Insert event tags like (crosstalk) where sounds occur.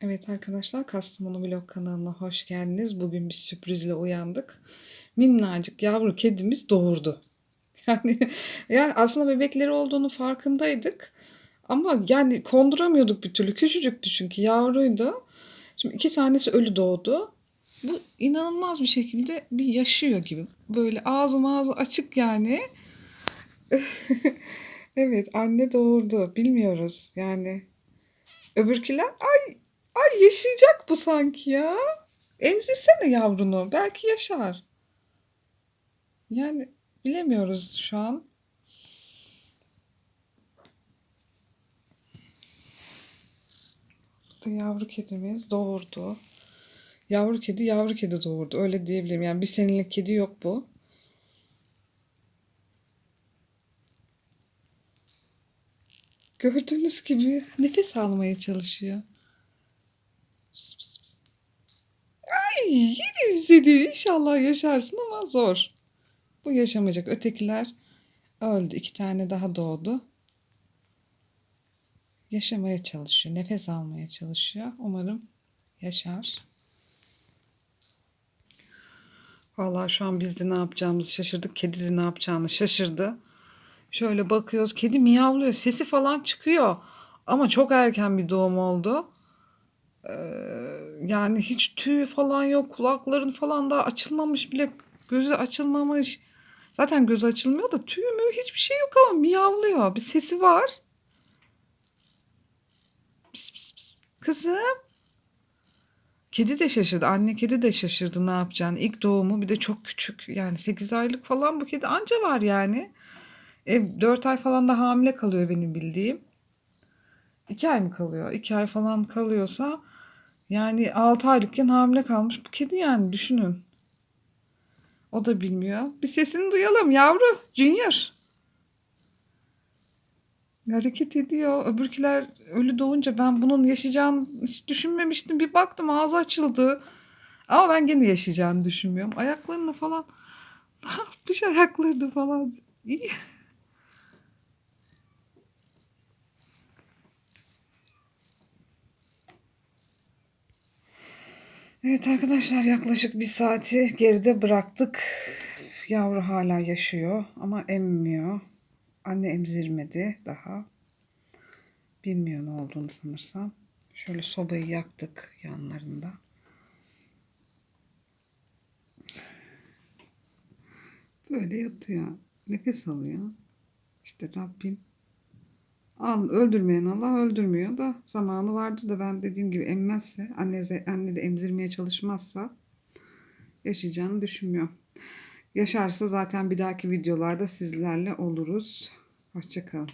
Evet arkadaşlar Kastamonu Vlog kanalına hoş geldiniz. Bugün bir sürprizle uyandık. Minnacık yavru kedimiz doğurdu. (laughs) Yani, yani aslında bebekleri olduğunu farkındaydık. Ama yani konduramıyorduk bir türlü. Küçücüktü çünkü yavruydu. Şimdi iki tanesi ölü doğdu. Bu inanılmaz bir şekilde bir yaşıyor gibi. Böyle ağzı ağzı açık yani. (laughs) evet anne doğurdu. Bilmiyoruz yani. Öbürküler ay Ay yaşayacak bu sanki ya. Emzirsene yavrunu. Belki yaşar. Yani bilemiyoruz şu an. Burada yavru kedimiz doğurdu. Yavru kedi yavru kedi doğurdu. Öyle diyebilirim. Yani bir senelik kedi yok bu. Gördüğünüz gibi nefes almaya çalışıyor. Pıs pıs pıs. Ay yerim seni. İnşallah yaşarsın ama zor. Bu yaşamayacak. Ötekiler öldü. İki tane daha doğdu. Yaşamaya çalışıyor. Nefes almaya çalışıyor. Umarım yaşar. Vallahi şu an biz de ne yapacağımızı şaşırdık. Kedi de ne yapacağını şaşırdı. Şöyle bakıyoruz. Kedi miyavlıyor. Sesi falan çıkıyor. Ama çok erken bir doğum oldu. Yani hiç tüy falan yok. Kulakların falan daha açılmamış bile. Gözü açılmamış. Zaten gözü açılmıyor da tüy mü hiçbir şey yok ama miyavlıyor. Bir sesi var. Pis pis pis. Kızım. Kedi de şaşırdı. Anne kedi de şaşırdı ne yapacağını. İlk doğumu bir de çok küçük. Yani 8 aylık falan bu kedi anca var yani. E, 4 ay falan da hamile kalıyor benim bildiğim. 2 ay mı kalıyor? 2 ay falan kalıyorsa yani 6 aylıkken hamile kalmış bu kedi yani düşünün. O da bilmiyor. Bir sesini duyalım yavru. Junior. Hareket ediyor. Öbürküler ölü doğunca ben bunun yaşayacağını hiç düşünmemiştim. Bir baktım ağzı açıldı. Ama ben gene yaşayacağını düşünmüyorum. Ayaklarını falan (laughs) ne yapmış ayaklarını falan. İyi. Evet arkadaşlar yaklaşık bir saati geride bıraktık. Yavru hala yaşıyor ama emmiyor. Anne emzirmedi daha. Bilmiyor ne olduğunu sanırsam. Şöyle sobayı yaktık yanlarında. Böyle yatıyor. Nefes alıyor. İşte Rabbim Al, öldürmeyen Allah öldürmüyor da zamanı vardı da ben dediğim gibi emmezse anne, anne de emzirmeye çalışmazsa yaşayacağını düşünmüyorum. Yaşarsa zaten bir dahaki videolarda sizlerle oluruz. Hoşçakalın.